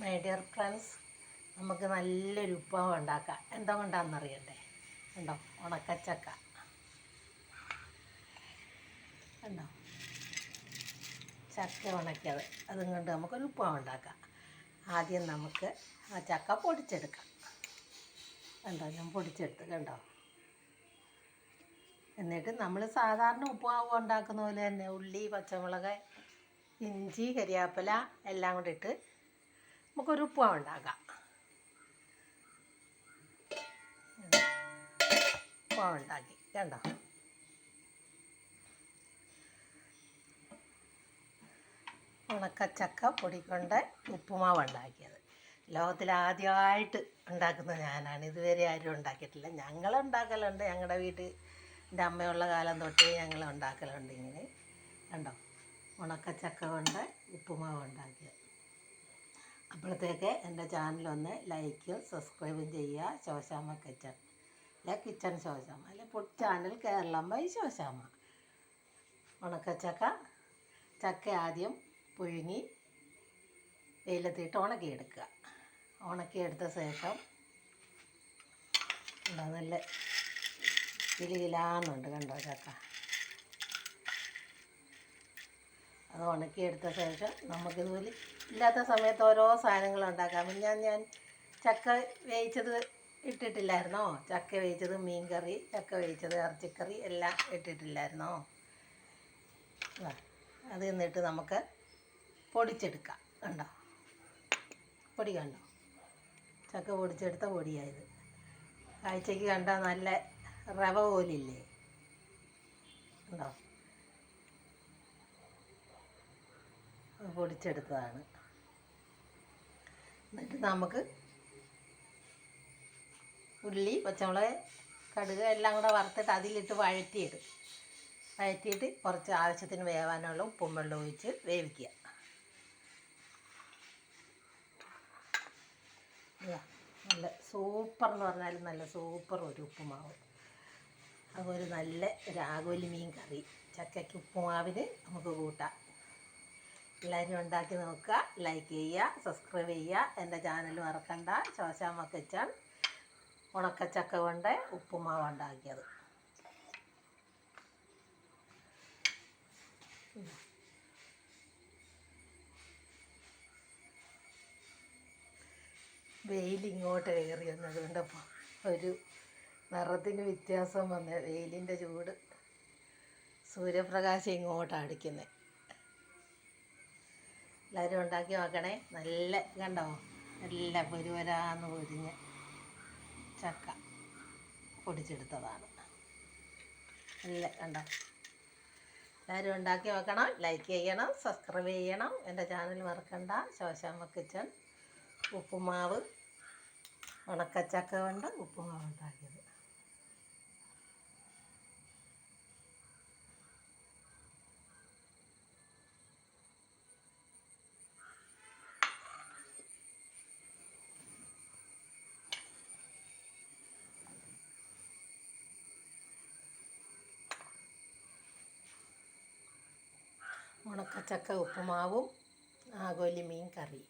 My dear friends നമുക്ക് നല്ലൊരു ഉപ്പാവ് ഉണ്ടാക്കാം. എന്താ കൊണ്ടാണെന്നറിയണ്ടേ ഉണ്ടോ ഉണക്കച്ചക്ക. ഉണ്ടോ ചക്ക ഉണക്കിയത്. അതും കൊണ്ട് നമുക്കൊരു ഉപ്പാവ് ഉണ്ടാക്കാം. ആദ്യം നമുക്ക് ആ ചക്ക പൊടിച്ചെടുക്കാം. കണ്ടോ? ഞാൻ പൊടിച്ചെടുത്ത് കണ്ടോ? എന്നിട്ട് നമ്മൾ സാധാരണ ഉപ്പുമാവ് ഉണ്ടാക്കുന്ന പോലെ തന്നെ ഉള്ളി പച്ചമുളക് ഇഞ്ചി കരിയാപ്പില എല്ലാം കൂടി ഇട്ട് നമുക്കൊരു ഉപ്പുമാവ് ഉണ്ടാക്കാം ഉപ്പുമാവ് ഉണ്ടാക്കി കണ്ടോ? ഉണക്കച്ചക്ക പൊടി കൊണ്ട് ഉപ്പുമാവ് ഉണ്ടാക്കിയത് ലോകത്തിൽ ആദ്യമായിട്ട് ഉണ്ടാക്കുന്നത് ഞാനാണ്. ഇതുവരെ ആരും ഉണ്ടാക്കിയിട്ടില്ല. ഞങ്ങൾ ഉണ്ടാക്കലുണ്ട് ഞങ്ങളുടെ വീട്ടിൽ എന്റെ അമ്മയുള്ള കാലം തൊട്ടേ ഞങ്ങൾ ഉണ്ടാക്കലുണ്ട് ഇങ്ങനെ. കണ്ടോ? ഉണക്കച്ചക്ക കൊണ്ട് ഉപ്പുമാവ് ഉണ്ടാക്കിയത് അപ്പോഴത്തേക്ക് എന്റെ ചാനലൊന്ന് ലൈക്കും സബ്സ്ക്രൈബും ചെയ്യുക. ശോശാമ കിച്ചൺ. അല്ലെ? കിച്ചൺ ശോശാമ അല്ലെ? Food channel Keralam by Shoshama ഉണക്കച്ചക്ക ചക്ക ആദ്യം പുഴുങ്ങി വെയിലത്തിട്ട് ഉണക്കിയെടുക്കുക. ഉണക്കിയെടുത്ത ശേഷം നല്ല കിലുകിലാന്നുണ്ട് കണ്ടോ ചക്ക അത് ഉണക്കിയെടുത്ത ശേഷം നമുക്കിതുപോലെ ഇല്ലാത്ത സമയത്ത് ഓരോ സാധനങ്ങൾ ഉണ്ടാക്കാം. ഞാൻ ഞാൻ ചക്ക വേവിച്ചത് ഇട്ടിട്ടില്ലായിരുന്നോ? ചക്ക വേവിച്ചത് മീൻ കറി ചക്ക വേവിച്ചത് ഇറച്ചിക്കറി എല്ലാം ഇട്ടിട്ടില്ലായിരുന്നോ? അത് എന്നിട്ട് നമുക്ക് പൊടിച്ചെടുക്കാം. കണ്ടോ? പൊടി കണ്ടോ? ചക്ക പൊടിച്ചെടുത്ത പൊടിയായത് കാഴ്ചയ്ക്ക് കണ്ടാൽ നല്ല റവ പോലില്ലേ ഉണ്ടോ അത് പൊടിച്ചെടുത്തതാണ് എന്നിട്ട് നമുക്ക് ഉള്ളി പച്ചമുളക് കടുക് എല്ലാം കൂടെ വറുത്തിട്ട് അതിലിട്ട് വഴറ്റിയിടും. വഴറ്റിയിട്ട് കുറച്ച് ആവശ്യത്തിന് വേവാനുള്ള ഉപ്പും വെള്ളം ഒഴിച്ച് വേവിക്കുക. നല്ല സൂപ്പർ എന്ന് പറഞ്ഞാൽ നല്ല സൂപ്പർ ഒരു ഉപ്പുമാവ്. അതുപോലെ നല്ല രാഗോലി മീൻ കറി. ചക്കയ്ക്ക് ഉപ്പുമാവിന് നമുക്ക് കൂട്ടാം. എല്ലാവരും ഉണ്ടാക്കി നോക്കുക ലൈക്ക് ചെയ്യുക സബ്സ്ക്രൈബ് ചെയ്യുക. എന്റെ ചാനൽ മറക്കണ്ട. ശോശാമ കിച്ചൺ ഉണക്കച്ചക്ക കൊണ്ട് ഉപ്പുമാവ് ഉണ്ടാക്കിയത്. വെയിൽ ഇങ്ങോട്ട് കയറി വന്നത് കൊണ്ടപ്പോൾ ഒരു നിറത്തിന് വ്യത്യാസം വന്ന. വെയിലിന്റെ ചൂട്. സൂര്യപ്രകാശം ഇങ്ങോട്ടാണ് അടിക്കുന്നത് എല്ലാവരും ഉണ്ടാക്കി നോക്കണേ. നല്ല കണ്ടോ? നല്ല പൊരുവരാന്ന് പൊരിഞ്ഞ് ചക്ക പൊടിച്ചെടുത്തതാണ്. നല്ല കണ്ടോ? എല്ലാവരും ഉണ്ടാക്കി നോക്കണം. ലൈക്ക് ചെയ്യണം സബ്സ്ക്രൈബ് ചെയ്യണം. എന്റെ ചാനൽ മറക്കണ്ട. ശോശാമ്മ കിച്ചൺ ഉപ്പുമാവ് ഉണക്കച്ചക്ക കൊണ്ട് ഉപ്പുമാവ് ഉണ്ടാക്കിയത്. ഉണക്കച്ചക്ക ഉപ്പുമാവും ആകോലി മീൻ കറി.